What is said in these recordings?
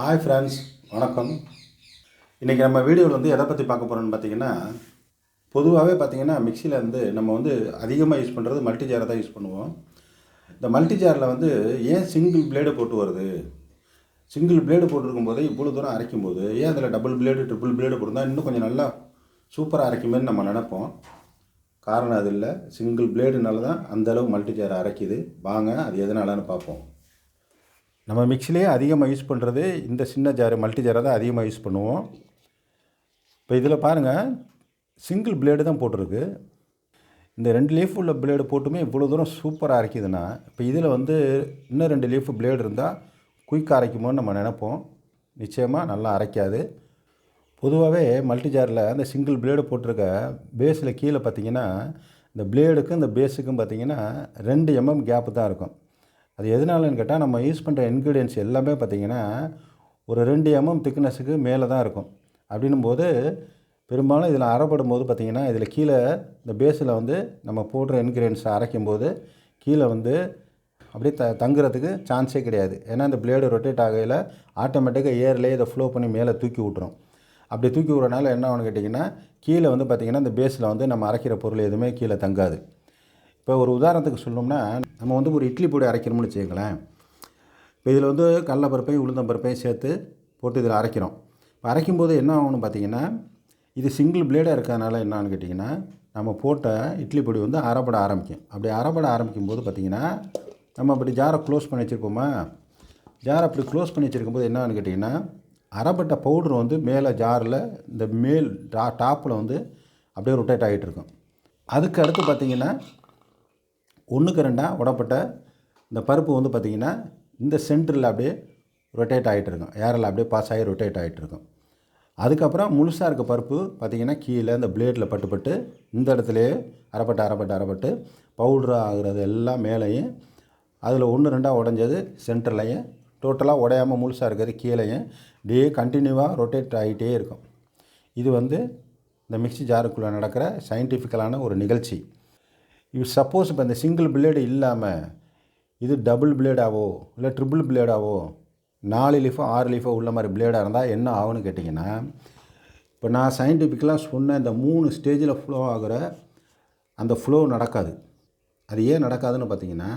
Hi friends வணக்கம். இன்றைக்கி நம்ம வீடியோவில் வந்து எதை பற்றி பார்க்க போகிறோன்னு பார்த்தீங்கன்னா பொதுவாகவே பார்த்தீங்கன்னா மிக்சியில் வந்து நம்ம வந்து அதிகமாக யூஸ் பண்ணுறது மல்டி ஜாரை தான் யூஸ் பண்ணுவோம். இந்த மல்டி ஜாரில் வந்து ஏன் சிங்கிள் பிளேடு போட்டு வருது? சிங்கிள் பிளேடு போட்டிருக்கும் போதே இவ்வளோ தூரம் அரைக்கும் போது ஏன் அதில் டபுள் பிளேடு ட்ரிபிள் பிளேடு போட்டிருந்தா இன்னும் கொஞ்சம் நல்லா சூப்பராக அரைக்குமேன்னு நம்ம நினைப்போம். காரணம் அது இல்லை. சிங்கிள் பிளேடுனால தான் அந்தளவு மல்டி ஜார் அரைக்குது. வாங்க அது எதனாலன்னு பார்ப்போம். நம்ம மிக்சிலேயே அதிகமாக யூஸ் பண்ணுறது இந்த சின்ன ஜாரு மல்டி ஜாரை தான் அதிகமாக யூஸ் பண்ணுவோம். இப்போ இதில் பாருங்கள் சிங்கிள் பிளேடு தான் போட்டிருக்கு. இந்த ரெண்டு லீஃப் உள்ள பிளேடு போட்டுமே இவ்வளோ தூரம் சூப்பராக அரைக்குதுன்னா இப்போ இதில் வந்து இன்னும் ரெண்டு லீஃப் பிளேடு இருந்தால் குயிக்காக அரைக்குமோன்னு நம்ம நினைப்போம். நிச்சயமாக நல்லா அரைக்காது. பொதுவாகவே மல்டி ஜாரில் அந்த சிங்கிள் பிளேடு போட்டிருக்க பேஸில் கீழே பார்த்தீங்கன்னா இந்த பிளேடுக்கும் இந்த பேஸுக்கும் பார்த்தீங்கன்னா ரெண்டு எம்எம் கேப்பு தான் இருக்கும். அது எதனாலன்னு கேட்டால் நம்ம யூஸ் பண்ணுற இன்க்ரீடியன்ஸ் எல்லாமே பார்த்திங்கன்னா ஒரு ரெண்டு எம்எம் திக்னஸுக்கு மேலே தான் இருக்கும். அப்படின்னும் போது பெரும்பாலும் இதில் அறப்படும் போது பார்த்திங்கன்னா இதில் கீழே இந்த பேஸில் வந்து நம்ம போடுற இன்க்ரீடியன்ஸை அரைக்கும் போது கீழே வந்து அப்படியே த தங்குறதுக்கு சான்ஸே கிடையாது. ஏன்னா இந்த பிளேடு ரொட்டேட் ஆகையில் ஆட்டோமேட்டிக்காக ஏர்லேயே இதை ஃப்ளோ பண்ணி மேலே தூக்கி விட்ரும் அப்படி தூக்கி விட்றனால என்ன ஆகணும் கேட்டிங்கன்னா கீழே வந்து பார்த்திங்கன்னா இந்த பேஸில் வந்து நம்ம அரைக்கிற பொருள் எதுவுமே கீழே தங்காது. இப்போ ஒரு உதாரணத்துக்கு சொல்லணும்னா நம்ம வந்து ஒரு இட்லி பொடி அரைக்கணும்னு வச்சுக்கங்களேன். இப்போ இதில் வந்து கடலப்பருப்பையும் உளுந்தம்பருப்பையும் சேர்த்து போட்டு இதில் அரைக்கிறோம். இப்போ அரைக்கும்போது என்ன ஆகும்னு பார்த்தீங்கன்னா இது சிங்கிள் பிளேடாக இருக்கிறதுனால என்னான்னு கேட்டிங்கன்னா நம்ம போட்ட இட்லி பொடி வந்து அரைப்பட ஆரம்பிக்கும். அப்படி அரைப்பட ஆரம்பிக்கும் போது பார்த்திங்கன்னா நம்ம அப்படி ஜாரை க்ளோஸ் பண்ணி வச்சுருப்போமா? ஜாரை அப்படி க்ளோஸ் பண்ணி வச்சுருக்கும்போது என்னன்னு கேட்டிங்கன்னா அரைப்பட்ட பவுட்ரு வந்து மேலே ஜாரில் இந்த மேல் டா டாப்பில் வந்து அப்படியே ரொட்டேட் ஆகிட்டு இருக்கும். அதுக்கு அடுத்து பார்த்திங்கன்னா ஒன்றுக்கு ரெண்டாக உடப்பட்ட இந்த பருப்பு வந்து பார்த்திங்கன்னா இந்த சென்டரில் அப்படியே ரொட்டேட் ஆகிட்டு இருக்கும். ஏரில் அப்படியே பாஸ் ஆகி ரொட்டேட் ஆகிட்டு இருக்கும். அதுக்கப்புறம் முழுசாக இருக்க பருப்பு பார்த்திங்கன்னா கீழே இந்த பிளேடில் பட்டுப்பட்டு இந்த இடத்துலையே அரைப்பட்டு அரைப்பட்டு அரைப்பட்டு பவுட்ரு ஆகுறது எல்லாம் மேலேயும் அதில் ஒன்று ரெண்டாக உடஞ்சது சென்டர்லையும் டோட்டலாக உடையாமல் முழுசாக இருக்கிறது கீழேயும் டே கண்டினியூவாக ரொட்டேட் ஆகிட்டே இருக்கும். இது வந்து இந்த மிக்சி ஜாருக்குள்ளே நடக்கிற சயின்டிஃபிக்கலான ஒரு நிகழ்ச்சி. இப்போ சப்போஸ் இப்போ இந்த சிங்கிள் பிளேடு இல்லாமல் இது டபுள் பிளேடாவோ இல்லை ட்ரிபிள் பிளேடாவோ நாலு லீஃபோ ஆறு லீஃபோ உள்ள மாதிரி பிளேடாக இருந்தால் என்ன ஆகும்னு கேட்டிங்கன்னா இப்போ நான் சயின்டிஃபிக்கலாக சொன்ன இந்த மூணு ஸ்டேஜில் ஃப்ளோ ஆகிற அந்த ஃப்ளோ நடக்காது. அது ஏன் நடக்காதுன்னு பார்த்தீங்கன்னா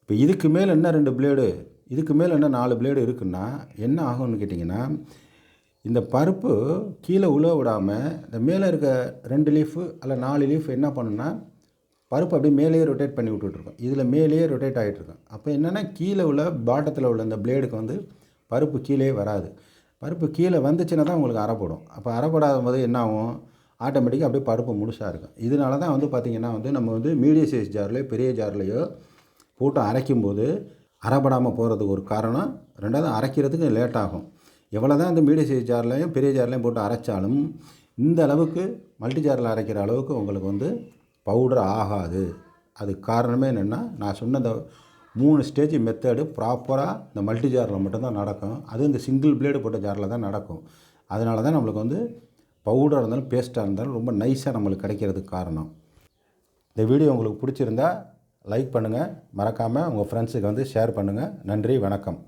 இப்போ இதுக்கு மேலே என்ன ரெண்டு பிளேடு இதுக்கு மேலே என்ன நாலு பிளேடு இருக்குன்னா என்ன ஆகும்னு கேட்டிங்கன்னா இந்த பருப்பு கீழே உழ விடாமல் இந்த மேலே இருக்க ரெண்டு லீஃபு அல்ல நாலு லீஃப் என்ன பண்ணுன்னா பருப்பு அப்படியே மேலேயே ரொட்டேட் பண்ணி விட்டுட்ருக்கோம். இதில் மேலேயே ரொட்டேட் ஆகிட்ருக்கோம் அப்போ என்னென்னா கீழே உள்ள பாட்டத்தில் உள்ள இந்த பிளேடுக்கு வந்து பருப்பு கீழே வராது. பருப்பு கீழே வந்துச்சுன்னா தான் உங்களுக்கு அரைப்படும். அப்போ அரைப்படாத போது என்ன ஆகும் ஆட்டோமேட்டிக்காக அப்படியே பருப்பு முழுசாக இருக்கும். இதனால தான் வந்து பார்த்திங்கன்னா வந்து நம்ம வந்து மீடியம் சைஸ் ஜார்லேயோ பெரிய ஜார்லேயோ போட்டு அரைக்கும்போது அரைப்படாமல் போகிறதுக்கு ஒரு காரணம். ரெண்டாவது அரைக்கிறதுக்கு லேட் ஆகும். எவ்வளோ தான் இந்த மீடியம் சைஸ் ஜார்லையும் பெரிய ஜார்லேயும் போட்டு அரைச்சாலும் இந்த அளவுக்கு மல்டி ஜாரில் அரைக்கிற அளவுக்கு உங்களுக்கு வந்து பவுடர் ஆகாது. அதுக்கு காரணமே என்னென்னா நான் சொன்ன இந்த மூணு ஸ்டேஜ் மெத்தடு ப்ராப்பராக இந்த மல்டி ஜாரில் மட்டும்தான் நடக்கும். அது இந்த சிங்கிள் பிளேடு போட்ட ஜாரில் தான் நடக்கும். அதனால தான் நம்மளுக்கு வந்து பவுடராக இருந்தாலும் பேஸ்ட்டாக இருந்தாலும் ரொம்ப நைஸாக நம்மளுக்கு கிடைக்கிறதுக்கு காரணம். இந்த வீடியோ உங்களுக்கு பிடிச்சிருந்தா லைக் பண்ணுங்கள் மறக்காமல் உங்கள் ஃப்ரெண்ட்ஸுக்கு வந்து ஷேர் பண்ணுங்கள் நன்றி வணக்கம்.